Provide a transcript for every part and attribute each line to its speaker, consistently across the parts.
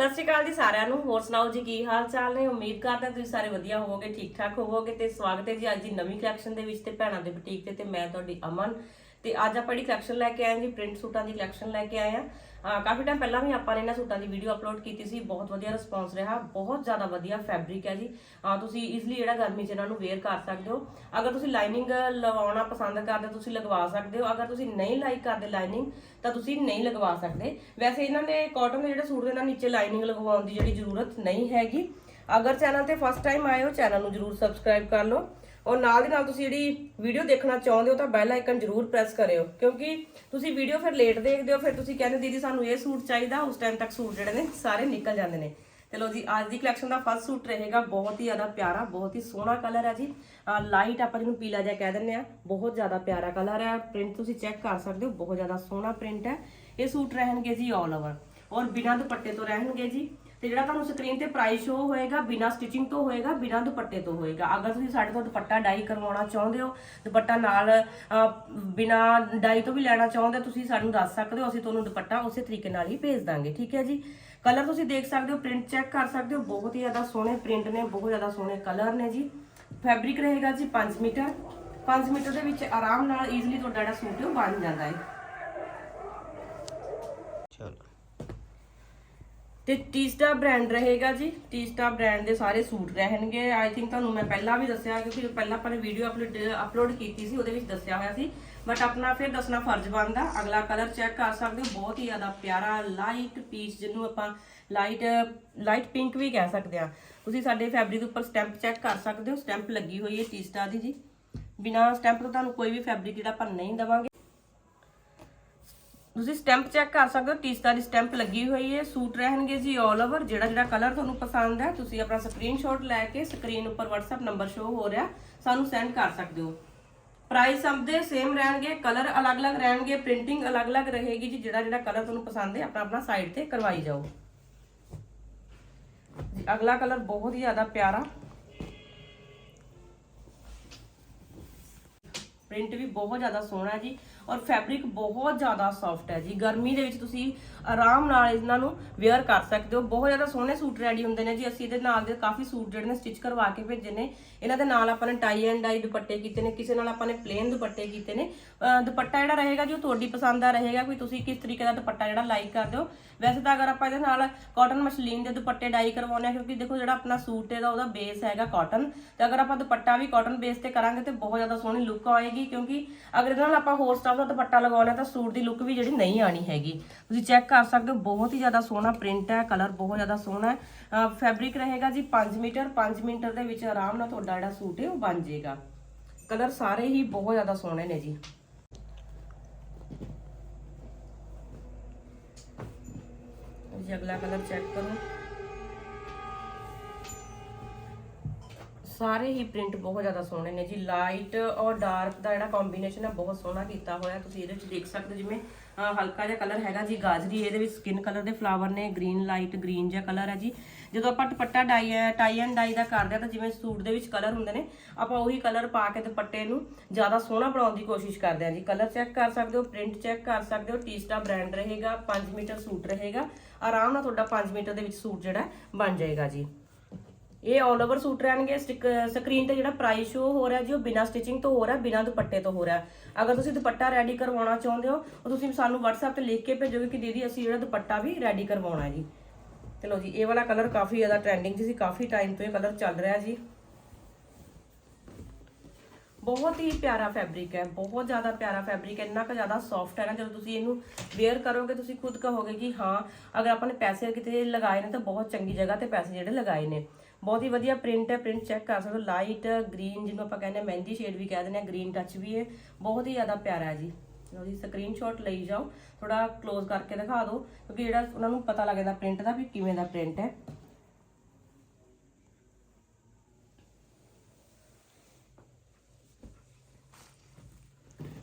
Speaker 1: ਸਤਿ ਸ਼੍ਰੀ ਅਕਾਲ ਜੀ ਸਾਰਿਆਂ ਨੂੰ। ਹੋਰ ਸੁਣਾਓ ਜੀ, ਕੀ ਹਾਲ ਚਾਲ ਨੇ? ਉਮੀਦ ਕਰਦਾ ਤੁਸੀਂ ਸਾਰੇ ਵਧੀਆ ਹੋਵੋਗੇ ਠੀਕ ਠਾਕ ਹੋਵੋਗੇ। ਤੇ ਸਵਾਗਤ ਹੈ ਜੀ ਅੱਜ ਦੀ ਨਵੀਂ ਕਲੈਕਸ਼ਨ ਦੇ ਵਿੱਚ ਤੇ ਭੈਣਾਂ ਦੇ ਬੁਟੀਕ ਤੇ ਤੇ ਮੈਂ ਤੁਹਾਡੀ ਅਮਨ। ਤੇ ਅੱਜ ਆਪਾਂ ਜਿਹੜੀ ਕਲੈਕਸ਼ਨ ਲੈ ਕੇ ਆਏ ਜੀ ਪ੍ਰਿੰਟ ਸੂਟਾਂ ਦੀ ਕਲੈਕਸ਼ਨ ਲੈ ਕੇ ਆਏ ਆ ਹਾਂ, ਕਾਫੀ ਟਾਈਮ ਪਹਿਲਾਂ ਵੀ ਆਪਾਂ ਨੇ ਇਹਨਾਂ ਸੂਟਾਂ ਦੀ ਵੀਡੀਓ ਅਪਲੋਡ ਕੀਤੀ ਸੀ, ਬਹੁਤ ਵਧੀਆ ਰਿਸਪੌਂਸ ਰਿਹਾ, ਬਹੁਤ ਜ਼ਿਆਦਾ ਵਧੀਆ ਫੈਬਰਿਕ ਹੈ ਜੀ। ਹਾਂ, ਤੁਸੀਂ ਈਜ਼ਲੀ ਜਿਹੜਾ ਗਰਮੀ 'ਚ ਇਹਨਾਂ ਨੂੰ ਵੇਅਰ ਕਰ ਸਕਦੇ ਹੋ। ਅਗਰ ਤੁਸੀਂ ਲਾਈਨਿੰਗ ਲਵਾਉਣਾ ਪਸੰਦ ਕਰਦੇ ਹੋ ਤੁਸੀਂ ਲਗਵਾ ਸਕਦੇ ਹੋ। ਅਗਰ ਤੁਸੀਂ ਨਹੀਂ ਲਾਈਕ ਕਰਦੇ ਲਾਈਨਿੰਗ ਤਾਂ ਤੁਸੀਂ ਨਹੀਂ ਲਗਵਾ ਸਕਦੇ। ਵੈਸੇ ਇਹਨਾਂ ਦੇ ਕਾਟਨ ਦੇ ਜਿਹੜੇ ਸੂਟ ਦੇ ਨਾਲ ਨੀਚੇ ਲਾਈਨਿੰਗ ਲਗਵਾਉਣ ਦੀ ਜਿਹੜੀ ਜ਼ਰੂਰਤ ਨਹੀਂ ਹੈਗੀ। ਅਗਰ ਚੈਨਲ ਤੇ ਫਸਟ ਟਾਈਮ ਆਏ ਹੋ ਚੈਨਲ ਨੂੰ ਜਰੂਰ ਸਬਸਕ੍ਰਾਈਬ ਕਰ ਲਓ। ਔਰ ਨਾਲ ਦੀ ਨਾਲ ਤੁਸੀਂ ਜਿਹੜੀ ਵੀਡੀਓ ਦੇਖਣਾ ਚਾਹੁੰਦੇ ਹੋ ਤਾਂ ਬੈਲ ਆਈਕਨ ਜਰੂਰ ਪ੍ਰੈਸ ਕਰਿਓ, ਕਿਉਂਕਿ ਤੁਸੀਂ ਵੀਡੀਓ ਫਿਰ ਲੇਟ ਦੇਖਦੇ ਹੋ, ਫਿਰ ਤੁਸੀਂ ਕਹਿੰਦੇ ਦੀਦੀ, ਸਾਨੂੰ ਇਹ ਸੂਟ ਚਾਹੀਦਾ, ਉਸ ਟਾਈਮ ਤੱਕ ਸੂਟ ਜਿਹੜੇ ਨੇ ਸਾਰੇ ਨਿਕਲ ਜਾਂਦੇ ਨੇ। ਚਲੋ ਜੀ, ਅੱਜ ਦੀ ਕਲੈਕਸ਼ਨ ਦਾ ਫਸਟ ਸੂਟ ਰਹੇਗਾ ਬਹੁਤ ਹੀ ਜ਼ਿਆਦਾ ਪਿਆਰਾ, ਬਹੁਤ ਹੀ ਸੋਹਣਾ ਕਲਰ ਹੈ ਜੀ। ਲਾਈਟ ਆਪਾਂ ਜਿਹਨੂੰ ਪੀਲਾ ਜਿਹਾ ਕਹਿ ਦਿੰਦੇ ਆ ਬਹੁਤ ਜ਼ਿਆਦਾ ਪਿਆਰਾ ਕਲਰ ਹੈ। ਪ੍ਰਿੰਟ ਤੁਸੀਂ ਚੈੱਕ ਕਰ ਸਕਦੇ ਹੋ, ਬਹੁਤ ਜ਼ਿਆਦਾ ਸੋਹਣਾ ਪ੍ਰਿੰਟ ਹੈ। ਇਹ ਸੂਟ ਰਹਿਣਗੇ ਜੀ ਆਲ ਓਵਰ ਔਰ ਬਿਨਾਂ ਦੁਪੱਟੇ ਤੋਂ ਰਹਿਣਗੇ ਜੀ। ਤੇ ਜਿਹੜਾ ਤੁਹਾਨੂੰ ਸਕਰੀਨ ਤੇ ਪ੍ਰਾਈਸ ਸ਼ੋ ਹੋਏਗਾ ਬਿਨਾਂ ਸਟਿਚਿੰਗ ਤੋਂ ਹੋਏਗਾ ਬਿਨਾਂ ਦੁਪੱਟੇ ਤੋਂ ਹੋਏਗਾ। ਅਗਰ ਤੁਸੀਂ ਸਾਡੇ ਤੋਂ ਦੁਪੱਟਾ ਡਾਈ ਕਰਵਾਉਣਾ ਚਾਹੁੰਦੇ ਹੋ ਦੁਪੱਟਾ ਨਾਲ ਅਹ, ਬਿਨਾਂ ਡਾਈ ਤੋਂ ਵੀ ਲੈਣਾ ਚਾਹੁੰਦੇ ਹੋ ਤੁਸੀਂ ਸਾਨੂੰ ਦੱਸ ਸਕਦੇ ਹੋ ਅਸੀਂ ਤੁਹਾਨੂੰ ਦੁਪੱਟਾ ਉਸੇ ਤਰੀਕੇ ਨਾਲ ਹੀ ਭੇਜ ਦਾਂਗੇ ਠੀਕ ਹੈ ਜੀ? ਕਲਰ ਤੁਸੀਂ ਦੇਖ ਸਕਦੇ ਹੋ ਪ੍ਰਿੰਟ ਚੈੱਕ ਕਰ ਸਕਦੇ ਹੋ ਬਹੁਤ ਹੀ ਜ਼ਿਆਦਾ ਸੋਹਣੇ ਪ੍ਰਿੰਟ ਨੇ ਬਹੁਤ ਜ਼ਿਆਦਾ ਸੋਹਣੇ ਕਲਰ ਨੇ ਜੀ। ਫੈਬਰਿਕ ਰਹੇਗਾ ਜੀ 5 ਮੀਟਰ। 5 ਮੀਟਰ ਦੇ ਵਿੱਚ ਆਰਾਮ ਨਾਲ ਈਜ਼ੀਲੀ ਤੁਹਾਡਾ ਜਿਹੜਾ ਸੂਟ ਹੈ ਉਹ ਬਣ ਜਾਂਦਾ ਹੈ। ਤੇ ਟੀਸਟਾ ਬ੍ਰਾਂਡ ਰਹੇਗਾ ਜੀ ਟੀਸਟਾ ਬ੍ਰਾਂਡ ਦੇ ਸਾਰੇ ਸੂਟ ਰਹਿਣਗੇ। ਆਈ ਥਿੰਕ ਤੁਹਾਨੂੰ ਮੈਂ ਪਹਿਲਾਂ ਵੀ ਦੱਸਿਆ, ਕਿਉਂਕਿ ਪਹਿਲਾਂ ਆਪਾਂ ਨੇ ਵੀਡੀਓ ਅਪਲੋਡ ਅਪਲੋਡ ਕੀਤੀ ਸੀ, ਉਹਦੇ ਵਿੱਚ ਦੱਸਿਆ ਹੋਇਆ ਸੀ। ਬਟ ਆਪਣਾ ਫਿਰ ਦੱਸਣਾ ਫਰਜ਼ ਬਣਦਾ, ਅਗਲਾ ਕਲਰ ਚੈੱਕ ਕਰ ਸਕਦੇ ਹੋ, ਬਹੁਤ ਹੀ ਜ਼ਿਆਦਾ ਪਿਆਰਾ ਲਾਈਟ ਪੀਚ ਜਿਹਨੂੰ ਆਪਾਂ ਲਾਈਟ ਲਾਈਟ ਪਿੰਕ ਵੀ ਕਹਿ ਸਕਦੇ ਆ ਤੁਸੀਂ ਸਾਡੇ ਫੈਬਰਿਕ ਉੱਪਰ ਸਟੈਂਪ ਚੈੱਕ ਕਰ ਸਕਦੇ ਹੋ ਸਟੈਂਪ ਲੱਗੀ ਹੋਈ ਹੈ ਟੀਸਟਾ ਦੀ ਜੀ। ਬਿਨਾ ਸਟੈਂਪ ਤੋਂ ਤੁਹਾਨੂੰ ਕੋਈ ਵੀ ਫੈਬਰਿਕ ਜਿਹੜਾ ਆਪਾਂ ਨਹੀਂ ਦਵਾਂਗੇ। ਤੁਸੀਂ ਸਟੈਂਪ ਚੈੱਕ ਕਰ ਸਕਦੇ ਹੋ ਟੀਸਟਾ ਦੀ ਸਟੈਂਪ ਲੱਗੀ ਹੋਈ ਹੈ, ਸੂਟ ਰਹਿਣਗੇ ਜੀ 올 ਓਵਰ ਜਿਹੜਾ ਜਿਹੜਾ ਕਲਰ ਤੁਹਾਨੂੰ ਪਸੰਦ ਹੈ, ਤੁਸੀਂ ਆਪਣਾ ਸਕਰੀਨਸ਼ਾਟ ਲੈ ਕੇ ਸਕਰੀਨ ਉੱਪਰ WhatsApp ਨੰਬਰ ਸ਼ੋ ਹੋ ਰਿਹਾ, ਸਾਨੂੰ ਸੈਂਡ ਕਰ ਸਕਦੇ ਹੋ। ਪ੍ਰਾਈਸ ਸਭ ਦੇ ਸੇਮ ਰਹਿਣਗੇ ਕਲਰ ਅਲੱਗ-ਅਲੱਗ ਰਹਿਣਗੇ ਪ੍ਰਿੰਟਿੰਗ ਅਲੱਗ-ਅਲੱਗ ਰਹੇਗੀ ਜੀ, ਜਿਹੜਾ ਜਿਹੜਾ ਕਲਰ ਤੁਹਾਨੂੰ ਪਸੰਦ ਹੈ ਆਪਣਾ ਆਪਣਾ ਸਾਈਡ ਤੇ ਕਰਵਾਈ ਜਾਓ। ਜੀ, ਅਗਲਾ ਕਲਰ ਬਹੁਤ ਹੀ ਜ਼ਿਆਦਾ ਪਿਆਰਾ। ਪ੍ਰਿੰਟ ਵੀ ਬਹੁਤ ਜ਼ਿਆਦਾ ਸੋਹਣਾ ਜੀ। ਔਰ ਫੈਬਰਿਕ ਬਹੁਤ ਜ਼ਿਆਦਾ ਸੌਫਟ ਹੈ ਜੀ। ਗਰਮੀ ਦੇ ਵਿੱਚ ਤੁਸੀਂ ਆਰਾਮ ਨਾਲ ਇਹਨਾਂ ਨੂੰ ਵੇਅਰ ਕਰ ਸਕਦੇ ਹੋ। ਬਹੁਤ ਜ਼ਿਆਦਾ ਸੋਹਣੇ ਸੂਟ ਰੈਡੀ ਹੁੰਦੇ ਨੇ ਜੀ। ਅਸੀਂ ਇਹਦੇ ਨਾਲ ਦੇ ਕਾਫੀ ਸੂਟ ਜਿਹੜੇ ਨੇ ਸਟਿਚ ਕਰਵਾ ਕੇ ਭੇਜੇ ਨੇ। ਇਹਨਾਂ ਦੇ ਨਾਲ ਆਪਾਂ ਨੇ ਟਾਈ ਐਂਡ ਡਾਈ ਦੁਪੱਟੇ ਕੀਤੇ ਨੇ। ਕਿਸੇ ਨਾਲ ਆਪਾਂ ਨੇ ਪਲੇਨ ਦੁਪੱਟੇ ਕੀਤੇ ਨੇ। ਦੁਪੱਟਾ ਜਿਹੜਾ ਰਹੇਗਾ ਜੀ, ਉਹ ਤੁਹਾਡੀ ਪਸੰਦ ਦਾ ਰਹੇਗਾ ਕੋਈ ਤੁਸੀਂ ਕਿਸ ਤਰੀਕੇ ਦਾ ਦੁਪੱਟਾ ਜਿਹੜਾ ਲਾਈਕ ਕਰਦੇ ਹੋ। ਵੈਸੇ ਤਾਂ ਅਗਰ ਆਪਾਂ ਇਹਦੇ ਨਾਲ ਕਾਟਨ ਮਸ਼ਲੀਨ ਦੇ ਦੁਪੱਟੇ ਡਾਈ ਕਰਵਾਉਂਦੇ ਆ ਕਿਉਂਕਿ ਦੇਖੋ ਜਿਹੜਾ ਆਪਣਾ ਸੂਟ ਹੈਗਾ, ਉਹਦਾ ਬੇਸ ਹੈਗਾ ਕਾਟਨ ਤੇ ਅਗਰ ਆਪਾਂ ਦੁਪੱਟਾ ਵੀ ਕਾਟਨ ਬੇਸ ਤੇ ਕਰਾਂਗੇ, ਤੇ ਬਹੁਤ ਜ਼ਿਆਦਾ ਸੋਹਣੀ ਲੁੱਕ ਆਏਗੀ। ਕਿਉਂਕਿ ਅਗਰ ਇਹਦੇ ਨਾਲ ਆਪਾਂ ਹੋਰ ਸਟਾਫ ਦਾ ਦੁਪੱਟਾ ਲਗਾਉਣਾ ਤਾਂ ਸੂਟ ਦੀ ਲੁੱਕ ਵੀ ਜਿਹੜੀ ਨਹੀਂ ਆਣੀ ਹੈਗੀ। ਤੁਸੀਂ ਚੈੱਕ ਕਰ ਸਕਦੇ ਹੋ, ਬਹੁਤ ਹੀ ਜ਼ਿਆਦਾ ਸੋਹਣਾ ਪ੍ਰਿੰਟ ਹੈ ਕਲਰ ਬਹੁਤ ਜ਼ਿਆਦਾ ਸੋਹਣਾ ਹੈ। ਫੈਬਰਿਕ ਰਹੇਗਾ ਜੀ 5 ਮੀਟਰ 5 ਮੀਟਰ ਦੇ ਵਿੱਚ ਆਰਾਮ ਨਾਲ ਤੁਹਾਡਾ ਜਿਹੜਾ ਸੂਟ ਹੈ ਉਹ ਬਣ ਜਾਏਗਾ। ਕਲਰ ਸਾਰੇ ਹੀ ਬਹੁਤ ਜ਼ਿਆਦਾ ਸੋਹਣੇ ਨੇ ਜੀ। ਜੀ ਅਗਲਾ ਕਲਰ ਚੈੱਕ ਕਰੋ। ਸਾਰੇ ਹੀ ਪ੍ਰਿੰਟ ਬਹੁਤ ਜ਼ਿਆਦਾ ਸੋਹਣੇ ਨੇ ਜੀ। ਲਾਈਟ ਔਰ ਡਾਰਕ ਦਾ ਜਿਹੜਾ ਕੰਬੀਨੇਸ਼ਨ ਹੈ, ਬਹੁਤ ਸੋਹਣਾ ਕੀਤਾ ਹੋਇਆ। ਤੁਸੀਂ ਇਹਦੇ ਵਿੱਚ ਦੇਖ ਸਕਦੇ ਹੋ ਜਿਵੇਂ ਹਲਕਾ ਜਿਹਾ ਕਲਰ ਹੈਗਾ ਜੀ ਗਾਜਰੀ। ਇਹਦੇ ਵਿੱਚ ਸਕਿਨ ਕਲਰ ਦੇ ਫਲਾਵਰ ਨੇ। ਗ੍ਰੀਨ ਲਾਈਟ ਗ੍ਰੀਨ ਜਿਹਾ ਕਲਰ ਹੈ ਜੀ। ਜਦੋਂ ਆਪਾਂ ਦੁਪੱਟਾ ਡਾਈ ਟਾਈ ਐਂਡ ਡਾਈ ਦਾ ਕਰਦੇ ਆ ਤਾਂ ਜਿਵੇਂ ਸੂਟ ਦੇ ਵਿੱਚ ਕਲਰ ਹੁੰਦੇ ਨੇ, ਆਪਾਂ ਉਹੀ ਕਲਰ ਪਾ ਕੇ ਦੁਪੱਟੇ ਨੂੰ ਜ਼ਿਆਦਾ ਸੋਹਣਾ ਬਣਾਉਣ ਦੀ ਕੋਸ਼ਿਸ਼ ਕਰਦੇ ਆ ਜੀ। ਕਲਰ ਚੈੱਕ ਕਰ ਸਕਦੇ ਹੋ ਪ੍ਰਿੰਟ ਚੈੱਕ ਕਰ ਸਕਦੇ ਹੋ। ਟੀਸਟਾ ਬ੍ਰਾਂਡ ਰਹੇਗਾ 5 ਮੀਟਰ ਸੂਟ ਰਹੇਗਾ। ਆਰਾਮ ਨਾਲ ਤੁਹਾਡਾ 5 ਮੀਟਰ ਦੇ ਵਿੱਚ ਸੂਟ ਜਿਹੜਾ ਬਣ ਜਾਏਗਾ ਜੀ। ਇਹ ਆਲ ਓਵਰ ਸੂਟ ਰਹਿਣਗੇ ਸਕਰੀਨ ਤੇ ਜਿਹੜਾ ਪ੍ਰਾਈਸ ਸ਼ੋ ਹੋ ਰਿਹਾ ਜੀ, ਉਹ ਬਿਨਾ ਸਟਿਚਿੰਗ ਤੋਂ ਹੋ ਰਿਹਾ, ਬਿਨਾ ਦੁਪੱਟੇ ਤੋਂ ਹੋ ਰਿਹਾ। ਅਗਰ ਤੁਸੀਂ ਦੁਪੱਟਾ ਰੈਡੀ ਕਰਵਾਉਣਾ ਚਾਹੁੰਦੇ ਹੋ, ਉਹ ਤੁਸੀਂ ਸਾਨੂੰ WhatsApp ਤੇ ਲਿਖ ਕੇ ਭੇਜੋਗੇ ਕਿ ਦੀਦੀ ਅਸੀਂ ਜਿਹੜਾ ਦੁਪੱਟਾ ਵੀ ਰੈਡੀ ਕਰਵਾਉਣਾ ਹੈ ਜੀ ਚਲੋ ਜੀ, ਇਹ ਵਾਲਾ ਕਲਰ ਕਾਫੀ ਜ਼ਿਆਦਾ ਟ੍ਰੈਂਡਿੰਗ ਸੀ, ਕਾਫੀ ਟਾਈਮ ਤੋਂ ਇਹ ਕਲਰ ਚੱਲ ਰਿਹਾ ਜੀ। ਬਹੁਤ ਹੀ ਪਿਆਰਾ ਫੈਬਰਿਕ ਹੈ, ਬਹੁਤ ਜ਼ਿਆਦਾ ਪਿਆਰਾ ਫੈਬਰਿਕ ਹੈ, ਇੰਨਾ ਕੁ ਜ਼ਿਆਦਾ ਸੌਫਟ ਹੈ ਨਾ, ਜਦੋਂ ਤੁਸੀਂ ਇਹਨੂੰ ਵੇਅਰ ਕਰੋਗੇ, ਤੁਸੀਂ ਖੁਦ ਕਹੋਗੇ ਕਿ ਹਾਂ, ਅਗਰ ਆਪਾਂ ਨੇ ਪੈਸੇ ਕਿਤੇ ਲਗਾਏ ਨੇ ਤਾਂ ਬਹੁਤ ਚੰਗੀ ਜਗ੍ਹਾ ਤੇ ਪੈਸੇ ਜਿਹੜੇ ਲਗਾਏ ਨੇ। ਬਹੁਤ ਹੀ ਵਧੀਆ ਪ੍ਰਿੰਟ ਹੈ ਪ੍ਰਿੰਟ ਚੈੱਕ ਕਰ ਸਕਦੇ ਹੋ। ਲਾਈਟ ਗ੍ਰੀਨ ਜਿਹਨੂੰ ਆਪਾਂ ਕਹਿੰਦੇ ਆ ਮਹਿੰਦੀ ਸ਼ੇਡ ਵੀ ਕਹਿ ਦਿੰਦੇ ਆ ਗ੍ਰੀਨ ਟੱਚ ਵੀ ਹੈ। ਬਹੁਤ ਹੀ ਜ਼ਿਆਦਾ ਪਿਆਰਾ ਹੈ ਜੀ। ਉਹਦੀ ਜੀ ਸਕਰੀਨਸ਼ਾਟ ਲਈ ਜਾਓ। ਥੋੜਾ ক্লোਜ਼ ਕਰਕੇ ਦਿਖਾ ਦਿਓ, ਕਿਉਂਕਿ ਜਿਹੜਾ ਉਹਨਾਂ ਨੂੰ ਪਤਾ ਲੱਗ ਜਾਂਦਾ ਪ੍ਰਿੰਟ ਦਾ ਵੀ ਕਿਵੇਂ ਦਾ ਪ੍ਰਿੰਟ ਹੈ।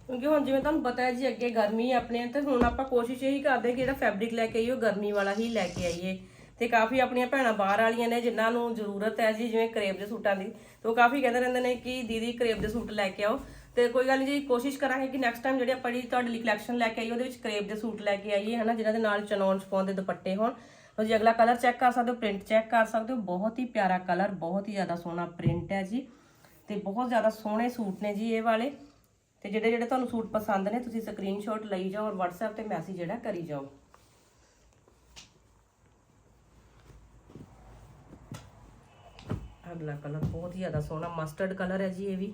Speaker 1: ਕਿਉਂਕਿ ਹੁਣ ਜਿਵੇਂ ਤੁਹਾਨੂੰ ਪਤਾ ਹੈ ਜੀ, ਅੱਗੇ ਗਰਮੀ ਹੈ ਆਪਣੇ, ਤੇ ਹੁਣ ਆਪਾਂ ਕੋਸ਼ਿਸ਼ ਇਹੀ ਕਰਦੇ ਕਿ ਜਿਹੜਾ ਫੈਬਰਿਕ ਲੈ ਕੇ ਆਈਏ, ਉਹ ਗਰਮੀ ਵਾਲਾ ਹੀ ਲੈ ਕੇ ਆਈਏ। ਤੇ ਕਾਫੀ ਆਪਣੀਆਂ ਭੈਣਾਂ ਬਾਹਰ ਵਾਲੀਆਂ ਨੇ ਜਿਨ੍ਹਾਂ ਨੂੰ ਜ਼ਰੂਰਤ ਹੈ ਜੀ, ਜਿਵੇਂ ਕਰੇਬ ਦੇ ਸੂਟਾਂ ਦੀ। ਤੇ ਉਹ ਕਾਫੀ ਕਹਿੰਦੇ ਰਹਿੰਦੇ ਨੇ ਕਿ ਦੀਦੀ ਕਰੇਬ ਦੇ ਸੂਟ ਲੈ ਕੇ ਆਓ। ਤੇ ਕੋਈ ਗੱਲ ਨਹੀਂ ਜੀ, ਕੋਸ਼ਿਸ਼ ਕਰਾਂਗੇ ਕਿ ਨੈਕਸਟ ਟਾਈਮ ਜਿਹੜੇ ਆਪਾਂ ਜਿਹੜੀ ਤੁਹਾਡੇ ਲਈ ਕਲੈਕਸ਼ਨ ਲੈ ਕੇ ਆਈਏ, ਉਹਦੇ ਵਿੱਚ ਕਰੇਬ ਦੇ ਸੂਟ ਲੈ ਕੇ ਆਈਏ, ਹਨਾ, ਜਿਨ੍ਹਾਂ ਦੇ ਨਾਲ ਚਨੌਨ ਚਪਾਉਣ ਦੇ ਦੁਪੱਟੇ ਹੋਣ। ਤੁਸੀਂ ਅਗਲਾ ਕਲਰ ਚੈੱਕ ਕਰ ਸਕਦੇ ਹੋ ਪ੍ਰਿੰਟ ਚੈੱਕ ਕਰ ਸਕਦੇ ਹੋ। ਬਹੁਤ ਹੀ ਪਿਆਰਾ ਕਲਰ ਬਹੁਤ ਹੀ ਜ਼ਿਆਦਾ ਸੋਹਣਾ ਪ੍ਰਿੰਟ ਹੈ ਜੀ। ਤੇ ਬਹੁਤ ਜ਼ਿਆਦਾ ਸੋਹਣੇ ਸੂਟ ਨੇ ਜੀ ਇਹ ਵਾਲੇ। ਤੇ ਜਿਹੜੇ ਜਿਹੜੇ ਤੁਹਾਨੂੰ ਸੂਟ ਪਸੰਦ ਨੇ, ਤੁਸੀਂ ਸਕਰੀਨਸ਼ਾਟ ਲਈ ਜਾਓ ਔਰ WhatsApp ਤੇ ਮੈਸੇਜ ਜਿਹੜਾ ਕਰੀ ਜਾਓ। ਅਗਲਾ ਕਲਰ, ਬਹੁਤ ਹੀ ਜ਼ਿਆਦਾ ਸੋਹਣਾ ਮਸਟਰਡ ਕਲਰ ਹੈ ਜੀ ਇਹ ਵੀ।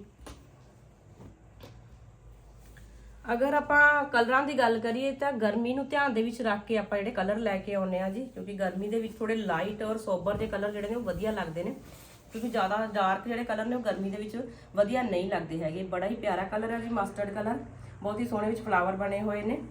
Speaker 1: ਅਗਰ ਆਪਾਂ ਕਲਰਾਂ ਦੀ ਗੱਲ ਕਰੀਏ ਤਾਂ ਗਰਮੀ ਨੂੰ ਧਿਆਨ ਦੇ ਵਿੱਚ ਰੱਖ ਕੇ ਆਪਾਂ ਜਿਹੜੇ ਕਲਰ ਲੈ ਕੇ ਆਉਨੇ ਆ ਜੀ, ਕਿਉਂਕਿ ਗਰਮੀ ਦੇ ਵਿੱਚ ਥੋੜੇ ਲਾਈਟ ਔਰ ਸੋਬਰ ਦੇ ਕਲਰ ਜਿਹੜੇ ਨੇ ਉਹ ਵਧੀਆ ਲੱਗਦੇ ਨੇ। ਕਿਉਂਕਿ ਜ਼ਿਆਦਾ ਡਾਰਕ ਜਿਹੜੇ ਕਲਰ ਨੇ ਉਹ ਗਰਮੀ ਦੇ ਵਿੱਚ ਵਧੀਆ ਨਹੀਂ ਲੱਗਦੇ ਹੈਗੇ। ਬੜਾ ਹੀ ਪਿਆਰਾ ਕਲਰ ਹੈ ਜੀ, ਮਸਟਰਡ ਕਲਰ। ਬਹੁਤ ਹੀ ਸੋਹਣੇ ਵਿੱਚ ਫਲਾਵਰ ਬਣੇ ਹੋਏ ਨੇ।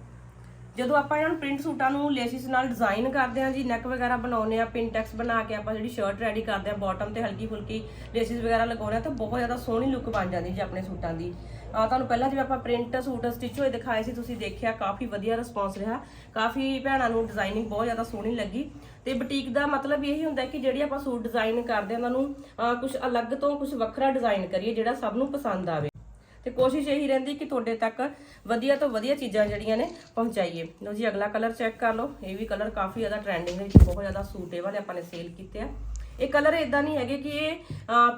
Speaker 1: ਜਦੋਂ ਆਪਾਂ ਇਹਨਾਂ ਨੂੰ ਪ੍ਰਿੰਟ ਸੂਟਾਂ ਨੂੰ ਲੇਸਿਸ ਨਾਲ ਡਿਜ਼ਾਈਨ ਕਰਦੇ ਹਾਂ ਜੀ ਨੈਕ ਵਗੈਰਾ ਬਣਾਉਨੇ ਆ ਪਿੰਟੈਕਸ ਬਣਾ ਕੇ ਆਪਾਂ ਜਿਹੜੀ ਸ਼ਰਟ ਰੈਡੀ ਕਰਦੇ ਆ ਬਾਟਮ ਤੇ ਹਲਕੀ ਫੁਲਕੀ ਲੇਸਿਸ ਵਗੈਰਾ ਲਗਾਉਨੇ ਆ ਤਾਂ ਬਹੁਤ ਜ਼ਿਆਦਾ ਸੋਹਣੀ ਲੁੱਕ ਬਣ ਜਾਂਦੀ ਜੀ ਆਪਣੇ ਸੂਟਾਂ ਦੀ। ਆ ਤੁਹਾਨੂੰ ਪਹਿਲਾਂ ਜਿਵੇਂ ਆਪਾਂ ਪ੍ਰਿੰਟ ਸੂਟ ਸਟਿਚ ਹੋਏ ਦਿਖਾਏ ਸੀ, ਤੁਸੀਂ ਦੇਖਿਆ ਕਾਫੀ ਵਧੀਆ ਰਿਸਪੌਂਸ ਰਿਹਾ। ਕਾਫੀ ਭੈਣਾਂ ਨੂੰ ਡਿਜ਼ਾਈਨਿੰਗ ਬਹੁਤ ਜ਼ਿਆਦਾ ਸੋਹਣੀ ਲੱਗੀ। ਤੇ ਬੁਟੀਕ ਦਾ ਮਤਲਬ ਇਹੀ ਹੁੰਦਾ ਕਿ ਜਿਹੜੀ ਆਪਾਂ ਸੂਟ ਡਿਜ਼ਾਈਨ ਕਰਦੇ ਆ ਉਹਨਾਂ ਨੂੰ ਕੁਝ ਅਲੱਗ ਤੋਂ ਕੁਝ ਵੱਖਰਾ ਡਿਜ਼ਾਈਨ ਕਰੀਏ, ਜਿਹੜਾ ਸਭ ਨੂੰ ਪਸੰਦ ਆਵੇ। ਤੇ ਕੋਸ਼ਿਸ਼ ਇਹੀ ਰਹਿੰਦੀ ਕਿ ਤੁਹਾਡੇ ਤੱਕ ਵਧੀਆ ਤੋਂ ਵਧੀਆ ਚੀਜ਼ਾਂ ਜਿਹੜੀਆਂ ਨੇ ਪਹੁੰਚਾਈਏ। ਲਓ ਜੀ, ਅਗਲਾ ਕਲਰ ਚੈੱਕ ਕਰ ਲਓ। ਇਹ ਵੀ ਕਲਰ ਕਾਫੀ ਜ਼ਿਆਦਾ ਟ੍ਰੈਂਡਿੰਗ ਦੇ ਵਿੱਚ ਬਹੁਤ ਜ਼ਿਆਦਾ ਸੂਟੇਬਲ ਆਪਾਂ ਨੇ ਸੇਲ ਕੀਤੇ ਆ। ਇਹ ਕਲਰ ਇਦਾਂ ਨਹੀਂ ਹੈਗੇ ਕਿ ਇਹ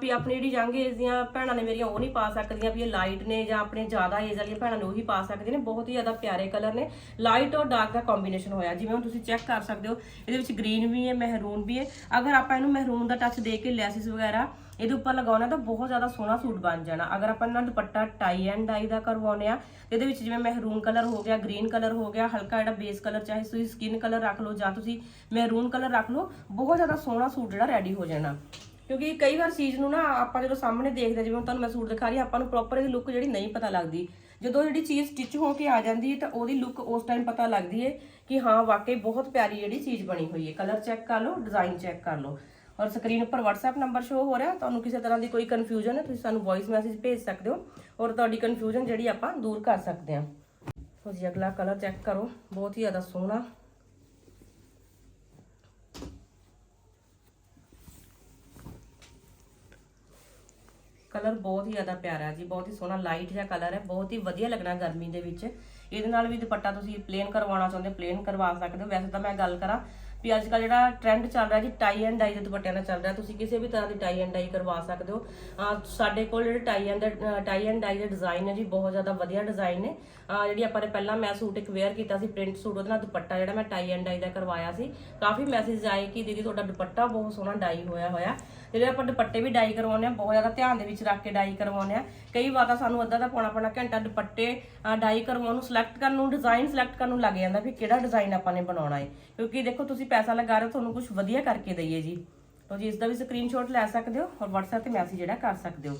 Speaker 1: ਵੀ ਆਪਣੀ ਜਿਹੜੀ ਯੰਗ ਏਜ ਦੀਆਂ ਭੈਣਾਂ ਨੇ ਮੇਰੀਆਂ ਉਹ ਨਹੀਂ ਪਾ ਸਕਦੀਆਂ, ਵੀ ਇਹ ਲਾਈਟ ਨੇ ਜਾਂ ਆਪਣੇ ਜ਼ਿਆਦਾ ਏਜ ਵਾਲੀਆਂ ਭੈਣਾਂ ਨੇ ਉਹੀ ਪਾ ਸਕਦੀਆਂ ਨੇ। ਬਹੁਤ ਹੀ ਜ਼ਿਆਦਾ ਪਿਆਰੇ ਕਲਰ ਨੇ। ਲਾਈਟ ਔਰ ਡਾਰਕ ਦਾ ਕੰਬੀਨੇਸ਼ਨ ਹੋਇਆ। ਜਿਵੇਂ ਹੁਣ ਤੁਸੀਂ ਚੈੱਕ ਕਰ ਸਕਦੇ ਹੋ, ਇਹਦੇ ਵਿੱਚ ਗ੍ਰੀਨ ਵੀ ਹੈ ਮਹਿਰੂਨ ਵੀ ਹੈ। ਅਗਰ ਆਪਾਂ ਇਹਨੂੰ ਮਹਿਰੂਨ ਦਾ ਟੱਚ ਦੇ ਕੇ ਲੈਸਿਸ ਵਗੈਰਾ ਇਹਦੇ ਉੱਪਰ ਲਗਾਉਣਾ ਤਾਂ ਬਹੁਤ ਜ਼ਿਆਦਾ ਸੋਹਣਾ ਸੂਟ ਬਣ ਜਾਣਾ। ਅਗਰ ਆਪਾਂ ਇਹਨਾਂ ਦੁਪੱਟਾ ਟਾਈ ਐਂਡ ਡਾਈ ਦਾ ਕਰਵਾਉਨੇ ਆ ਤੇ ਇਹਦੇ ਵਿੱਚ ਜਿਵੇਂ ਮਹਿਰੂਨ ਕਲਰ ਹੋ ਗਿਆ ਗ੍ਰੀਨ ਕਲਰ ਹੋ ਗਿਆ ਹਲਕਾ ਜਿਹੜਾ ਬੇਸ ਕਲਰ ਚਾਹੇ ਤੁਸੀਂ ਸਕਿਨ ਕਲਰ ਰੱਖ ਲਓ ਜਾਂ ਤੁਸੀਂ ਮਹਿਰੂਨ ਕਲਰ ਰੱਖ ਲਓ ਬਹੁਤ ਜ਼ਿਆਦਾ ਸੋਹਣਾ ਸੂਟ ਜਿਹੜਾ ਰੈਡੀ ਹੋ ਜਾਣਾ। ਕਿਉਂਕਿ ਕਈ ਵਾਰ ਚੀਜ਼ ਨੂੰ ਨਾ ਆਪਾਂ ਜਦੋਂ ਸਾਹਮਣੇ ਦੇਖਦੇ ਹਾਂ, ਜਿਵੇਂ ਤੁਹਾਨੂੰ ਮੈਂ ਸੂਟ ਦਿਖਾ ਰਹੀ ਹਾਂ ਆਪਾਂ ਨੂੰ ਪ੍ਰੋਪਰ ਇਹਦੀ ਲੁੱਕ ਜਿਹੜੀ ਨਹੀਂ ਪਤਾ ਲੱਗਦੀ। ਜਦੋਂ ਜਿਹੜੀ ਚੀਜ਼ ਸਟਿਚ ਹੋ ਕੇ ਆ ਜਾਂਦੀ ਹੈ ਤਾਂ ਉਹਦੀ ਲੁੱਕ ਉਸ ਟਾਈਮ ਪਤਾ ਲੱਗਦੀ ਹੈ ਕਿ ਹਾਂ ਵਾਕਈ ਬਹੁਤ ਪਿਆਰੀ ਜਿਹੜੀ ਚੀਜ਼ ਬਣੀ ਹੋਈ ਹੈ। ਕਲਰ ਚੈੱਕ ਕਰ ਲਓ ਡਿਜ਼ਾਈਨ ਚੈੱਕ ਕਰ ਲਓ। ਔਰ ਸਕਰੀਨ ਉੱਪਰ WhatsApp ਨੰਬਰ ਸ਼ੋ ਹੋ ਰਿਹਾ, ਤੁਹਾਨੂੰ ਕਿਸੇ ਤਰ੍ਹਾਂ ਦੀ ਕੋਈ ਕਨਫਿਊਜ਼ਨ ਹੈ, ਤੁਸੀਂ ਸਾਨੂੰ ਵੌਇਸ ਮੈਸੇਜ ਭੇਜ ਸਕਦੇ ਹੋ ਔਰ ਤੁਹਾਡੀ ਕਨਫਿਊਜ਼ਨ ਜਿਹੜੀ ਆਪਾਂ ਦੂਰ ਕਰ ਸਕਦੇ ਹਾਂ। ਸੋ ਜੀ, ਅਗਲਾ ਕਲਰ ਚੈੱਕ ਕਰੋ, ਬਹੁਤ ਹੀ ਜ਼ਿਆਦਾ ਸੋਹਣਾ। ਕਲਰ ਬਹੁਤ ਹੀ ਜ਼ਿਆਦਾ ਪਿਆਰਾ ਜੀ, ਬਹੁਤ ਹੀ ਸੋਹਣਾ ਲਾਈਟ ਜਿਹਾ ਕਲਰ ਹੈ, ਬਹੁਤ ਹੀ ਵਧੀਆ ਲੱਗਣਾ ਗਰਮੀ ਦੇ ਵਿੱਚ। ਇਹਦੇ ਨਾਲ ਵੀ ਦੁਪੱਟਾ ਤੁਸੀਂ ਪਲੇਨ ਕਰਵਾਉਣਾ ਚਾਹੁੰਦੇ ਪਲੇਨ ਕਰਵਾ ਸਕਦੇ ਹੋ। ਵੈਸੇ ਤਾਂ ਮੈਂ ਗੱਲ ਕਰਾਂ ਵੀ ਅੱਜ ਕੱਲ ਜਿਹੜਾ ਟ੍ਰੈਂਡ ਚੱਲ ਰਿਹਾ ਜੀ ਟਾਈ ਐਂਡ ਡਾਈ ਦੇ ਦੁਪੱਟਿਆਂ ਦਾ ਚੱਲ ਰਿਹਾ, ਤੁਸੀਂ ਕਿਸੇ ਵੀ ਤਰ੍ਹਾਂ ਦੀ ਟਾਈ ਐਂਡ ਡਾਈ ਕਰਵਾ ਸਕਦੇ ਹੋ। ਸਾਡੇ ਕੋਲ ਜਿਹੜੇ tie and tie and dye ਦੇ ਡਿਜ਼ਾਈਨ ਹੈ ਜੀ, ਬਹੁਤ ਜ਼ਿਆਦਾ ਵਧੀਆ ਡਿਜ਼ਾਈਨ ਨੇ। ਜਿਹੜੀ ਆਪਾਂ ਨੇ ਪਹਿਲਾਂ ਮੈਂ ਸੂਟ ਇੱਕ ਵੇਅਰ ਕੀਤਾ ਸੀ ਪ੍ਰਿੰਟ ਸੂਟ, ਉਹਦੇ ਨਾਲ ਦੁਪੱਟਾ ਜਿਹੜਾ ਮੈਂ ਟਾਈ ਐਂਡ ਡਾਈ ਦਾ ਕਰਵਾਇਆ ਸੀ। ਕਾਫੀ ਮੈਸੇਜ ਆਏ ਕਿ ਦੀਦੀ ਤੁਹਾਡਾ ਦੁਪੱਟਾ ਬਹੁਤ ਸੋਹਣਾ ਡਾਈ ਹੋਇਆ ਹੋਇਆ। ਜਿਹੜੇ ਆਪਾਂ ਦੁਪੱਟੇ ਵੀ ਡਾਈ ਕਰਵਾਉਂਦੇ ਆ ਬਹੁਤ ਜ਼ਿਆਦਾ ਧਿਆਨ ਦੇ ਵਿੱਚ ਰੱਖ ਕੇ ਡਾਈ ਕਰਵਾਉਂਦੇ ਆ ਕਈ ਵਾਰ ਤਾਂ ਸਾਨੂੰ ਅੱਧਾ ਦਾ ਪੌਣਾ ਪੌਣਾ ਘੰਟਾ ਦੁਪੱਟੇ ਡਾਈ ਕਰਵਾਉਣ ਨੂੰ ਸਿਲੈਕਟ ਕਰਨ ਨੂੰ ਡਿਜ਼ਾਈਨ ਸਿਲੈਕਟ ਕਰਨ ਨੂੰ ਲੱਗ ਜਾਂਦਾ ਵੀ ਕਿਹੜਾ ਡਿਜ਼ਾਈਨ ਆਪਾਂ ਨੇ ਬਣਾਉਣਾ ਹੈ। ਕਿਉਂਕਿ ਦੇਖੋ, ਤੁਸੀਂ ਪੈਸਾ ਲਗਾ ਰਹੇ ਹੋ, ਤੁਹਾਨੂੰ ਕੁਝ ਵਧੀਆ ਕਰਕੇ ਦਈਏ ਜੀ। ਤਾਂ ਜੀ, ਇਸ ਦਾ ਵੀ ਸਕਰੀਨਸ਼ਾਟ ਲੈ ਸਕਦੇ ਹੋ ਔਰ WhatsApp ਤੇ ਮੈਸੇਜ ਜਿਹੜਾ ਕਰ ਸਕਦੇ ਹੋ।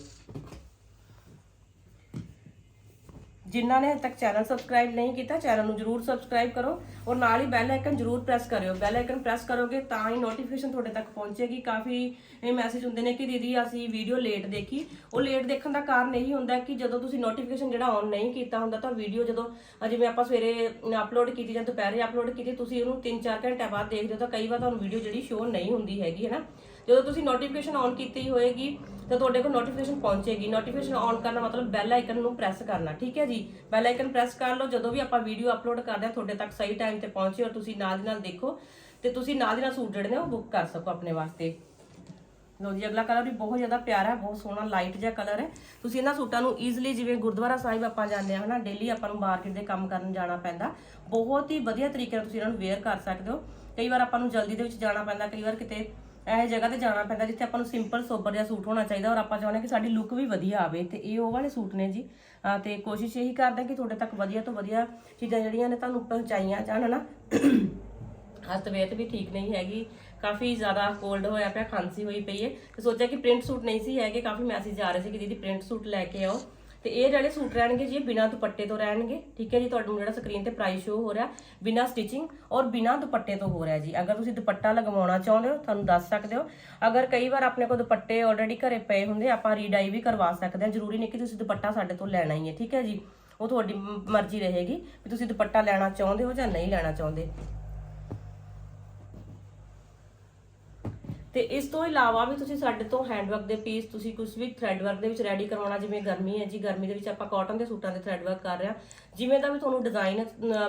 Speaker 1: ਜਿਨ੍ਹਾਂ ਨੇ ਹਜੇ ਤੱਕ ਚੈਨਲ ਸਬਸਕ੍ਰਾਈਬ ਨਹੀਂ ਕੀਤਾ, ਚੈਨਲ ਨੂੰ ਜਰੂਰ ਸਬਸਕ੍ਰਾਈਬ ਕਰੋ ਔਰ ਨਾਲ ਹੀ ਬੈਲ ਆਈਕਨ ਜਰੂਰ ਪ੍ਰੈਸ ਕਰਿਓ। ਬੈਲ ਆਈਕਨ ਪ੍ਰੈਸ ਕਰੋਗੇ ਤਾਂ ਹੀ ਨੋਟੀਫਿਕੇਸ਼ਨ ਤੁਹਾਡੇ ਤੱਕ ਪਹੁੰਚੇਗੀ। ਕਾਫੀ ਇਹ ਮੈਸੇਜ ਹੁੰਦੇ ਨੇ ਕਿ ਦੀਦੀ ਅਸੀਂ ਵੀਡੀਓ ਲੇਟ ਦੇਖੀ। ਉਹ ਲੇਟ ਦੇਖਣ ਦਾ ਕਾਰਨ ਇਹੀ ਹੁੰਦਾ ਕਿ ਜਦੋਂ ਤੁਸੀਂ ਨੋਟੀਫਿਕੇਸ਼ਨ ਜਿਹੜਾ ਔਨ ਨਹੀਂ ਕੀਤਾ ਹੁੰਦਾ ਤਾਂ ਵੀਡੀਓ ਜਦੋਂ ਜਿਵੇਂ ਆਪਾਂ ਸਵੇਰੇ ਅਪਲੋਡ ਕੀਤੀ ਜਾਂ ਦੁਪਹਿਰੇ ਅਪਲੋਡ ਕੀਤੀ, ਤੁਸੀਂ ਉਹਨੂੰ 3-4 ਘੰਟੇ ਬਾਅਦ ਦੇਖਦੇ ਹੋ ਤਾਂ ਕਈ ਵਾਰ ਤੁਹਾਨੂੰ ਵੀਡੀਓ ਜਿਹੜੀ ਸ਼ੋ ਨਹੀਂ ਹੁੰਦੀ ਹੈਗੀ, ਹੈ ਨਾ? ਜਦੋਂ ਤੁਸੀਂ ਨੋਟੀਫਿਕੇਸ਼ਨ ਔਨ ਕੀਤੀ ਹੋਏਗੀ, ਤਾਂ ਤੁਹਾਡੇ ਕੋਲ ਨੋਟੀਫਿਕੇਸ਼ਨ ਪਹੁੰਚੇਗੀ। ਨੋਟੀਫਿਕੇਸ਼ਨ ਔਨ ਕਰਨਾ ਮਤਲਬ ਬੈਲ ਆਈਕਨ ਨੂੰ ਪ੍ਰੈਸ ਕਰਨਾ, ਠੀਕ ਹੈ ਜੀ? ਬੈਲ ਆਈਕਨ ਪ੍ਰੈਸ ਕਰ ਲਓ, ਜਦੋਂ ਵੀ ਆਪਾਂ ਵੀਡੀਓ ਅਪਲੋਡ ਕਰਦੇ ਹਾਂ, ਤੁਹਾਡੇ ਤੱਕ ਸਹੀ ਟਾਈਮ ਤੇ ਪਹੁੰਚੇ ਔਰ ਤੁਸੀਂ ਨਾਲ ਦੀ ਨਾਲ ਦੇਖੋ, ਤੇ ਤੁਸੀਂ ਨਾਲ ਦੀ ਨਾਲ ਸੂਟ ਜਿਹੜੇ ਨੇ ਉਹ ਬੁੱਕ ਕਰ ਸਕੋ ਆਪਣੇ ਵਾਸਤੇ। ਲੋ ਜੀ, ਅਗਲਾ ਕਲਰ ਵੀ ਬਹੁਤ ਜ਼ਿਆਦਾ ਪਿਆਰਾ ਹੈ, ਬਹੁਤ ਸੋਹਣਾ ਲਾਈਟ ਜਿਹਾ ਕਲਰ ਹੈ। ਤੁਸੀਂ ਇਹਨਾਂ ਸੂਟਾਂ ਨੂੰ ਈਜ਼ੀਲੀ ਜਿਵੇਂ ਗੁਰਦੁਆਰਾ ਸਾਹਿਬ ਆਪਾਂ ਜਾਂਦੇ ਹਾਂ, ਹਨਾ ਡੇਲੀ ਆਪਾਂ ਨੂੰ ਮਾਰਕੀਟ ਦੇ ਕੰਮ ਕਰਨ ਜਾਣਾ ਪੈਂਦਾ। ਬਹੁਤ ਹੀ ਵਧੀਆ ਤਰੀਕੇ ਨਾਲ ਤੁਸੀਂ ਇਹਨਾਂ ਨੂੰ ਵੇਅਰ ਕਰ ਸਕਦੇ ਹੋ। ਕਈ ਵਾਰ ਆਪਾਂ ਨੂੰ ਜਲਦੀ ਦੇ ਵਿੱਚ ਜਾਣਾ ਪੈਂਦਾ, ਕਈ ਵਾਰ ਕਿਤੇ ਇਹ ਜਗ੍ਹਾ ਤੇ ਜਾਣਾ ਪੈਂਦਾ ਜਿੱਥੇ ਆਪਾਂ ਨੂੰ ਸਿੰਪਲ ਸੋਬਰ ਜਿਹਾ ਸੂਟ ਹੋਣਾ ਚਾਹੀਦਾ ਔਰ ਆਪਾਂ ਚਾਹੁੰਦੇ ਹਾਂ ਕਿ ਸਾਡੀ ਲੁੱਕ ਵੀ ਵਧੀਆ ਆਵੇ ਤੇ ਇਹ ਉਹ ਵਾਲੇ ਸੂਟ ਨੇ ਜੀ। ਅਹ ਤੇ ਕੋਸ਼ਿਸ਼ ਇਹੀ ਕਰਦੇ ਕਿ ਤੁਹਾਡੇ ਤੱਕ ਵਧੀਆ ਤੋਂ ਵਧੀਆ ਚੀਜ਼ਾਂ ਜਿਹੜੀਆਂ ਨੇ ਤੁਹਾਨੂੰ ਪਹੁੰਚਾਈਆਂ ਜਾਣ, ਹਨਾ? ਅੱਜ ਤਬੀਅਤ ਵੀ ਠੀਕ ਨਹੀਂ ਹੈਗੀ, ਕਾਫੀ ਜ਼ਿਆਦਾ ਕੋਲਡ ਹੋਇਆ ਪਿਆ, ਖਾਂਸੀ ਹੋਈ ਪਈ ਹੈ। ਤੇ ਸੋਚਿਆ ਕਿ ਪ੍ਰਿੰਟ ਸੂਟ ਨਹੀਂ ਸੀ ਹੈਗੇ, ਕਾਫੀ ਮੈਸੇਜ ਆ ਰਹੇ ਸੀ ਕਿ ਦੀਦੀ ਪ੍ਰਿੰਟ ਸੂਟ ਲੈ ਕੇ ਆਓ। ਤੇ ਇਹ ਜਿਹੜੇ ਸੂਟ ਰਹਿਣਗੇ ਜੀ, ਇਹ ਬਿਨਾਂ ਦੁਪੱਟੇ ਤੋਂ ਰਹਿਣਗੇ। ਠੀਕ ਹੈ ਜੀ, ਤੁਹਾਨੂੰ ਜਿਹੜਾ ਸਕਰੀਨ ਤੇ ਪ੍ਰਾਈਸ ਸ਼ੋ ਹੋ ਰਿਹਾ, ਬਿਨਾਂ ਸਟਿਚਿੰਗ ਔਰ ਬਿਨਾਂ ਦੁਪੱਟੇ ਤੋਂ ਹੋ ਰਿਹਾ ਜੀ। ਅਗਰ ਤੁਸੀਂ ਦੁਪੱਟਾ ਲਗਵਾਉਣਾ ਚਾਹੁੰਦੇ ਹੋ, ਤੁਹਾਨੂੰ ਦੱਸ ਸਕਦੇ ਹੋ। ਅਗਰ ਕਈ ਵਾਰ ਆਪਣੇ ਕੋਲ ਦੁਪੱਟੇ ਆਲਰੇਡੀ ਘਰੇ ਪਏ ਹੁੰਦੇ ਆਪਾਂ ਰੀਡਾਈ ਵੀ ਕਰਵਾ ਸਕਦੇ ਹਾਂ। ਜ਼ਰੂਰੀ ਨਹੀਂ ਕਿ ਤੁਸੀਂ ਦੁਪੱਟਾ ਸਾਡੇ ਤੋਂ ਲੈਣਾ ਹੀ ਹੈ, ਠੀਕ ਹੈ ਜੀ। ਉਹ ਤੁਹਾਡੀ ਮਰਜ਼ੀ ਰਹੇਗੀ ਵੀ ਤੁਸੀਂ ਦੁਪੱਟਾ ਲੈਣਾ ਚਾਹੁੰਦੇ ਹੋ ਜਾਂ ਨਹੀਂ ਲੈਣਾ ਚਾਹੁੰਦੇ। ਤੇ ਇਸ ਤੋਂ ਇਲਾਵਾ ਵੀ ਤੁਸੀਂ ਸਾਡੇ ਤੋਂ ਹੈਂਡਵਰਕ ਦੇ ਪੀਸ ਤੁਸੀਂ ਕੁਝ ਵੀ ਥ੍ਰੈਡ ਵਰਕ ਦੇ ਵਿੱਚ ਰੈਡੀ ਕਰਵਾਉਣਾ, ਜਿਵੇਂ ਗਰਮੀ ਹੈ ਜੀ, ਗਰਮੀ ਦੇ ਵਿੱਚ ਆਪਾਂ ਕਾਟਨ ਦੇ ਸੂਟਾਂ ਦੇ ਥ੍ਰੈਡ ਵਰਕ ਕਰ ਰਹੇ ਹਾਂ। ਜਿਵੇਂ ਦਾ ਵੀ ਤੁਹਾਨੂੰ ਡਿਜ਼ਾਈਨ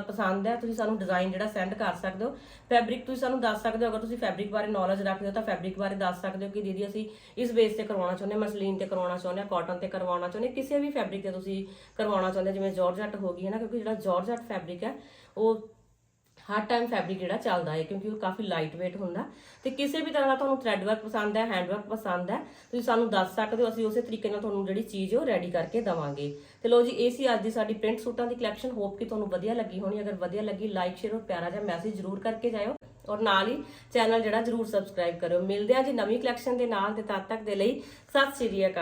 Speaker 1: ਪਸੰਦ ਹੈ, ਤੁਸੀਂ ਸਾਨੂੰ ਡਿਜ਼ਾਈਨ ਜਿਹੜਾ ਸੈਂਡ ਕਰ ਸਕਦੇ ਹੋ। ਫੈਬਰਿਕ ਤੁਸੀਂ ਸਾਨੂੰ ਦੱਸ ਸਕਦੇ ਹੋ, ਅਗਰ ਤੁਸੀਂ ਫੈਬਰਿਕ ਬਾਰੇ ਨੌਲੇਜ ਰੱਖਦੇ ਹੋ ਤਾਂ ਫੈਬਰਿਕ ਬਾਰੇ ਦੱਸ ਸਕਦੇ ਹੋ ਕਿ ਦੀਦੀ ਅਸੀਂ ਇਸ ਬੇਸ ਤੇ ਕਰਵਾਉਣਾ ਚਾਹੁੰਦੇ ਹਾਂ, ਮਸਲੀਨ ਤੇ ਕਰਵਾਉਣਾ ਚਾਹੁੰਦੇ ਹਾਂ ਕਾਟਨ ਤੇ ਕਰਵਾਉਣਾ ਚਾਹੁੰਦੇ ਕਿਸੇ ਵੀ ਫੈਬਰਿਕ ਤੇ ਤੁਸੀਂ ਕਰਵਾਉਣਾ ਚਾਹੁੰਦੇ ਹੋ, ਜਿਵੇਂ ਜਾਰਜਟ ਹੋ ਗਈ ਹੈ ਨਾ, ਕਿਉਂਕਿ ਜਿਹੜਾ ਜਾਰਜਟ ਫੈਬਰਿਕ ਹੈ, ਉਹ ਹਰ ਟਾਈਮ ਫੈਬਰਿਕ ਜਿਹੜਾ ਚੱਲਦਾ ਹੈ, ਕਿਉਂਕਿ ਉਹ ਕਾਫੀ ਲਾਈਟ weight ਹੁੰਦਾ। ਤੇ ਕਿਸੇ ਵੀ ਤਰ੍ਹਾਂ ਦਾ ਤੁਹਾਨੂੰ ਥ੍ਰੈਡ ਵਰਕ ਪਸੰਦ ਹੈ ਹੈਂਡ ਵਰਕ ਪਸੰਦ ਹੈ, ਤੁਸੀਂ ਸਾਨੂੰ ਦੱਸ ਸਕਦੇ ਹੋ, ਅਸੀਂ ਉਸੇ ਤਰੀਕੇ ਨਾਲ ਤੁਹਾਨੂੰ ਜਿਹੜੀ ਚੀਜ਼ ਉਹ ਰੈਡੀ ਕਰਕੇ ਦਵਾਂਗੇ। ਤੇ ਲੋ ਜੀ, ਇਹ ਸੀ ਅੱਜ ਦੀ ਸਾਡੀ ਪ੍ਰਿੰਟ ਸੂਟਾਂ ਦੀ ਕਲੈਕਸ਼ਨ ਹੋਪ ਕਿ ਤੁਹਾਨੂੰ ਵਧੀਆ ਲੱਗੀ ਹੋਣੀ। ਅਗਰ ਵਧੀਆ ਲੱਗੀ ਲਾਈਕ ਸ਼ੇਅਰ ਔਰ ਪਿਆਰਾ ਜਿਹਾ ਮੈਸੇਜ ਜ਼ਰੂਰ ਕਰਕੇ ਜਾਇਓ। ਔਰ ਨਾਲ ਹੀ ਚੈਨਲ ਜਿਹੜਾ ਜ਼ਰੂਰ ਸਬਸਕ੍ਰਾਈਬ ਕਰਿਓ। ਮਿਲਦੇ ਹਾਂ ਜੀ ਨਵੀਂ ਕਲੈਕਸ਼ਨ ਦੇ ਨਾਲ ਤੇ ਤਦ ਤੱਕ ਦੇ ਲਈ ਸਤਿ ਸ਼੍ਰੀ ਅਕਾਲ।